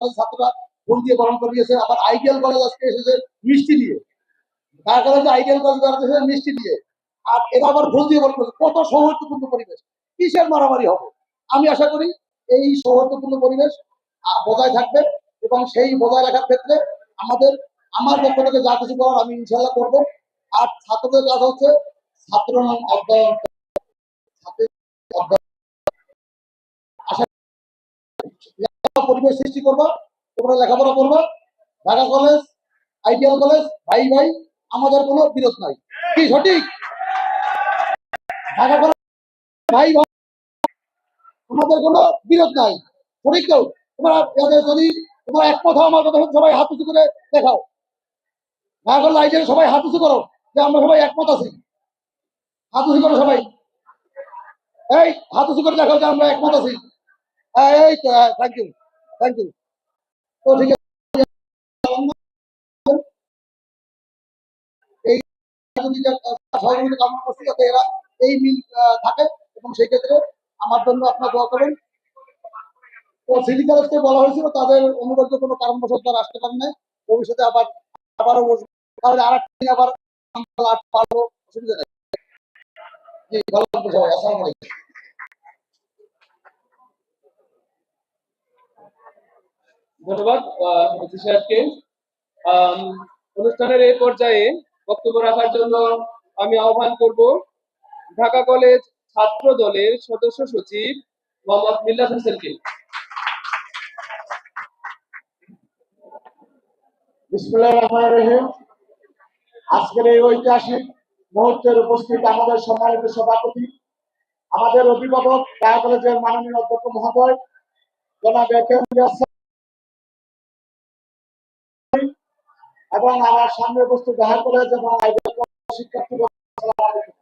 ছাত্ররা ফোন দিয়ে করে নিয়েছে আবার আইডিয়াল কলেজ আজকে এসেছে মিষ্টি দিয়ে। কলেজে আইডিয়াল কলেজ মিষ্টি দিয়ে? আর এরা আবার দিয়ে কত সৌহার্দ্যপূর্ণ পরিবেশ। কিসের মারামারি হবে? আমি আশা করি এই সৌহার্দ্যপূর্ণ পরিবেশ বজায় থাকবে এবং সেই বজায় রাখার ক্ষেত্রে আমাদের, আমার পক্ষ থেকে যা কিছু করার আমি ইনশাল্লাহ করব। আর ছাত্রদের কাজ হচ্ছে ছাত্র নাম অধ্যয়ন পরিবেশ সৃষ্টি করব, তোমরা লেখাপড়া করব, ঢাকা কলেজ আইডিয়াল কলেজ, ভাই ভাই, আমাদের কোনো বিরোধ নাই। কি সঠিক? ঢাকা কলেজ, ভাই ভাই, আমাদের কোনো বিরোধ নাই। সঠিক তো? তোমরা যদি তোমরা একমত হও আমার কথা সবাই হাত উঁচু করে দেখাও। ঢাকা কলেজ আইডিয়াল সবাই হাত উঁচু করো, যে আমরা সবাই একমত আছি। হাত উঁচু করো সবাই। এই, হাত উঁচু করে দেখাও যে আমরা একমত আছি। এই থ্যাংক ইউ থ্যাংক ইউ তো ঠিক আছে এরা এই মিল থাকে এবং সেই ক্ষেত্রে আমার জন্য আপনার দোয়া করবেন। তো সিটি কলেজকে বলা হয়েছিল তাদের অনুরোধ কোনো কারণবশত তারা আসতে পারেন নাই। ভবিষ্যতে আবার, আবারও বসবো। আর একটা আবার পারব অসুবিধা নেই। জি, ভালো সবাই। আসসালামু ধন্যবাদ অনুষ্ঠানের এই পর্যায়ে বক্তব্য রাখার জন্য আমি আহ্বান করব, ঢাকা কলেজ ছাত্র দলের সদস্য সচিব মোহাম্মদ মিল্লাত হোসেনকে। আজকের এই ঐতিহাসিক মুহূর্তের উপস্থিত আমাদের সম্মানিত সভাপতি, আমাদের অভিভাবক, ঢাকা কলেজের মাননীয় অধ্যক্ষ মহোদয়, জনাব এবং আমার সামনে উপস্থিত ঢাকা কলেজ এবং আইডিয়াল কলেজের শিক্ষার্থী আসসালামু আলাইকুম।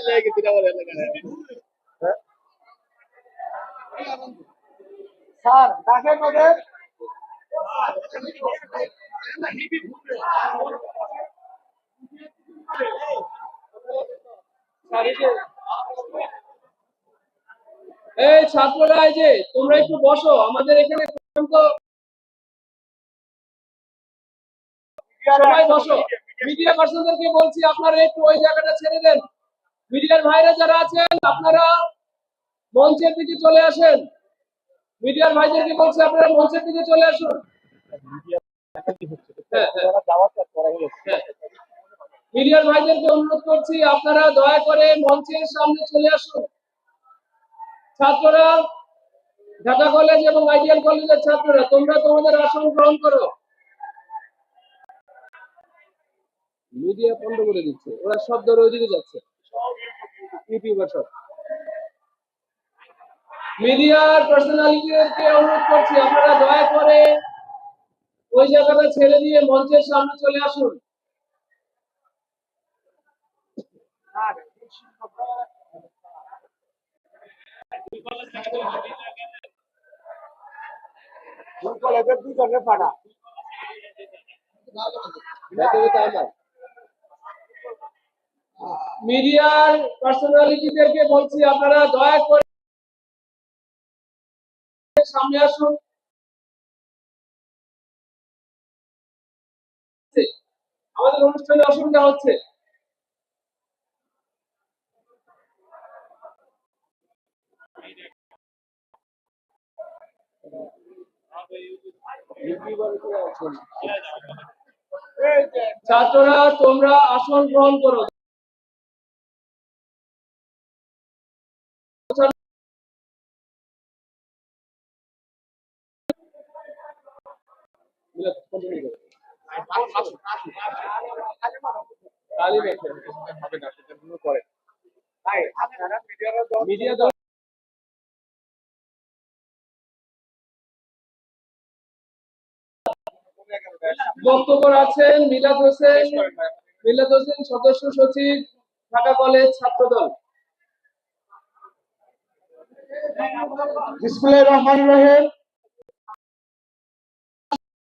স্যার ঢাকা কলেজ আর এই যে- এই ছাত্ররা, এই যে, তোমরা একটু বসো, আমাদের এখানে তো বসো। মিডিয়া পার্সনদেরকে বলছি, আপনারা একটু ওই জায়গাটা ছেড়ে দেন। মিডিয়ার ভাইরা যারা আছেন, আপনারা মঞ্চের দিকে চলে আসেন। মিডিয়ার ভাইদেরকে বলছি? আপনারা মঞ্চের দিকে চলে আসুন। হ্যাঁ। হ্যাঁ। মিডিয়ার ভাইদেরকে অনুরোধ করছি, আপনারা দয়া করে মঞ্চের সামনে চলে আসুন। ছাত্ররা, ঢাকা কলেজ এবং আইডিয়াল কলেজের ছাত্ররা, তোমরা তোমাদের আসন গ্রহণ করো। মিডিয়া বন্ধ করে দিচ্ছে। ওরা সব ধরে ওইদিকে যাচ্ছে। ইউটিউবার সব। মিডিয়ার পার্সোনালিটিকে অনুরোধ করছি আপনারা দয়া করে ওই জায়গাটা ছেড়ে দিয়ে মঞ্চের সামনে চলে আসুন। মিডিয়ার পার্সোনালিটিদেরকে বলছি আপনারা দয়া করে সামনে আসুন আমাদের অনুষ্ঠানে অসুবিধা হচ্ছে। ছাত্ররা তোমরা আসন গ্রহণ করো। দল বক্তব্য আছেন মিলাদ হোসেন। মিলাদ হোসেন সদস্য সচিব, ঢাকা কলেজ ছাত্রদল। বিসমুল্লাহির রহমানির রহিম।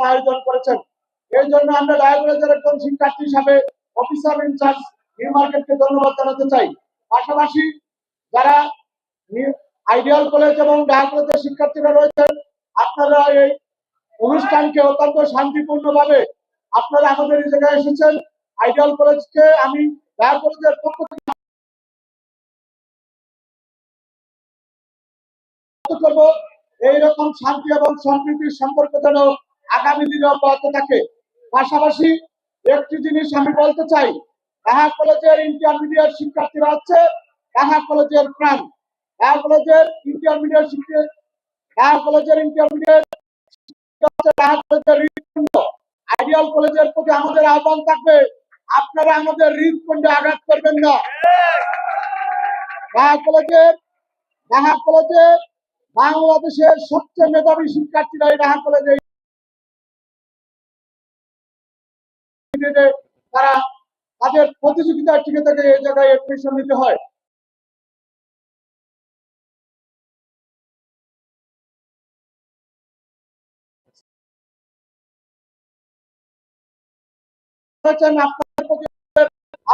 চিঠির আয়োজন করেছেন। এই জন্য আমরা ডায়াগোলজের একজন শিক্ষার্থী হিসাবে অফিসার ইনচার্জ নিউ মার্কেটকে ধন্যবাদ জানাতে চাই। পাশাপাশি যারা আইডিয়াল কলেজ এবং ডায়া শিক্ষার্থীরা রয়েছেন, আপনারা এই অনুষ্ঠানকে অত্যন্ত শান্তিপূর্ণভাবে আপনারা আমাদের এই জায়গায় এসেছেন। আইডিয়াল কলেজকে আমি ডায়া কলেজের পক্ষ থেকে করব। এইরকম শান্তি এবং সম্প্রীতির সম্পর্ক যেন আগামী দিনে অব্যাহত থাকে। পাশাপাশি একটি জিনিস আমি বলতে চাই ঢাকা কলেজের ইন্টারমিডিয়েট শিক্ষার্থীরা হচ্ছে ঢাকা কলেজের প্রাণ। ঢাকা কলেজের ইন্টারমিডিয়েট শিক্ষা ঢাকা কলেজের ইন্টারমিডিয়েট ঢাকা কলেজের হৃদপিণ্ড। আইডিয়াল কলেজের প্রতি আমাদের আহ্বান থাকবে, আপনারা আমাদের হৃদপিণ্ডে আঘাত করবেন না। ঢাকা কলেজের ঢাকা কলেজে বাংলাদেশের সবচেয়ে মেধাবী শিক্ষার্থীরা এই ঢাকা কলেজে তারা তাদের প্রতিযোগিতা টিকে থেকে এই জায়গায় এডমিশন নিতে হয়।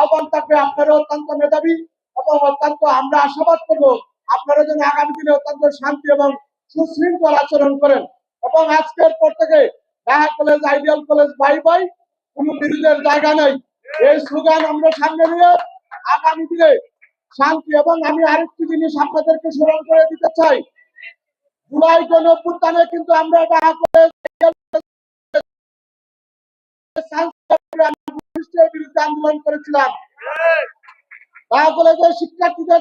আহ্বান থাকবে, আপনারা অত্যন্ত মেধাবী এবং অত্যন্ত আমরা আশাবাদ করব আপনারা যেন আগামী দিনে অত্যন্ত শান্তি এবং সুশৃঙ্খল আচরণ করেন। এবং আজকের পর থেকে Dhaka college, ideal college, bye bye কোনো বিরোধের জায়গা নেই। এই স্লোগান আমরা সামনে নিয়ে আগামী দিনে শান্তি এবং আমি আরেকটি জিনিস আপনাদেরকে স্মরণ করে দিতে চাই। জুলাই গণ অভ্যুত্থানে কিন্তু আমরা কলেজের শিক্ষার্থীদের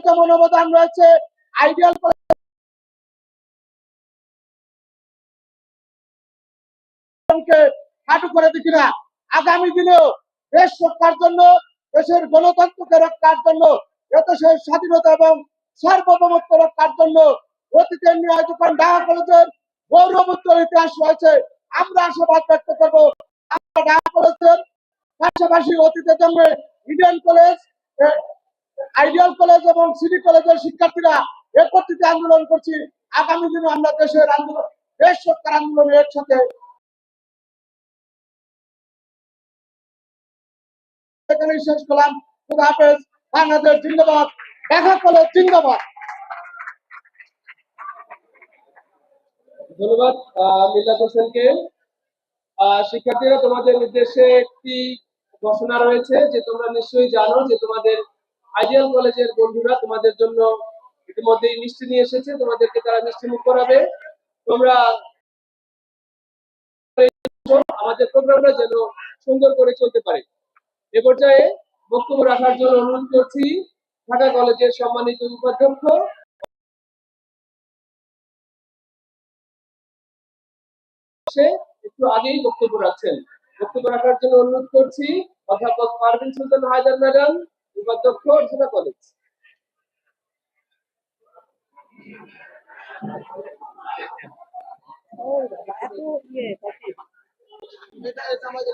আগামী দিনেও দেশ রক্ষার জন্য, দেশের গণতন্ত্রকে রক্ষার জন্য, দেশের স্বাধীনতা এবং সার্বভৌমত্ব রক্ষার জন্য অতীতের নিয়ে যখন ঢাকা কলেজের গৌরবোত্তর ইতিহাস রয়েছে, আমরা আশাবাদ ব্যক্ত করব, আমরা ঢাকা কলেজের পাশাপাশি অতীতে জন্য ইডেন কলেজ আইডিয়াল কলেজ এবং সিটি কলেজের শিক্ষার্থীরা একত্রিত আন্দোলন করছি। আগামী দিনে আমরা দেশের আন্দোলন, দেশ সরকার আন্দোলনের একসাথে এখানেই শেষ করলাম। খুদা হাফেজ, বাংলাদেশ জিন্দাবাদ দেখা কলেজ জিন্দাবাদ। ধন্যবাদ মিল্লাত হোসেনকে। শিক্ষার্থীরা, তোমাদের নির্দেশে একটি ঘোষণা রয়েছে যে তোমরা নিশ্চয়ই জানো যে তোমাদের আইডিয়াল কলেজের বন্ধুরা তোমাদের জন্য ইতিমধ্যেই মিষ্টি নিয়ে এসেছে। তোমাদেরকে তারা মিষ্টি মুখ করাবে। তোমরা আমাদের প্রোগ্রামটা যেন সুন্দর করে চলতে পারে। এ পর্যায়ে বক্তব্য রাখার জন্য অনুরোধ করছি, ঢাকা কলেজের সম্মানিত উপাধ্যক্ষ। একটু আগেই বক্তব্য রাখছেন। বক্তব্য রাখার জন্য অনুরোধ করছি, অধ্যাপক পারভিন সুলতান হায়দার ম্যাডাম, উপাধ্যক্ষ, ঢাকা কলেজ। এটা এটা আমাদের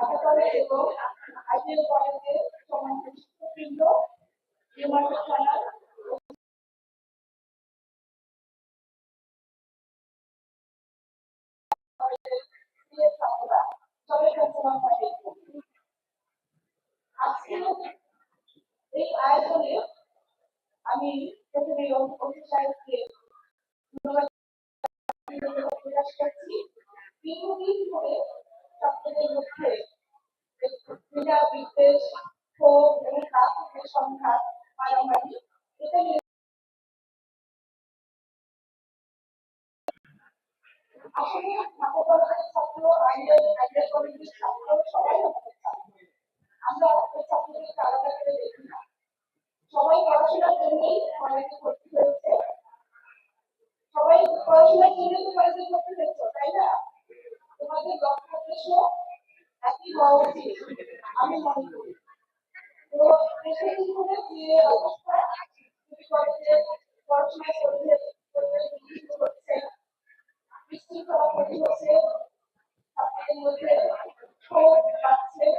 হাসপাতালে এই আয়োজনে আমি প্রথমে অভিষেক সাহেবকে ধন্যবাদ প্রকাশ করছি। দীর্ঘদিন ধরে ছাত্রদের মধ্যে ক্রীড়া বিদ্বেষ সবাই আমরা আমাদের ছাত্রদেরকে আলাদা করে দেখি না। সবাই পড়াশোনার জন্যই কলেজে ভর্তি হয়েছে। সবাই পড়াশোনার জন্য তো কলেজে ভর্তি হয়েছে তাই না? তোমাদের লক্ষ্য উদ্দেশ্য একই হওয়া উচিত, আমি মনে করি। তো দেশের জীবনে যে অবস্থা তুমি কলেজে পড়াশোনা করলে হচ্ছে বিশৃঙ্খলা তৈরি হচ্ছে মধ্যে ক্ষোভ পাচ্ছে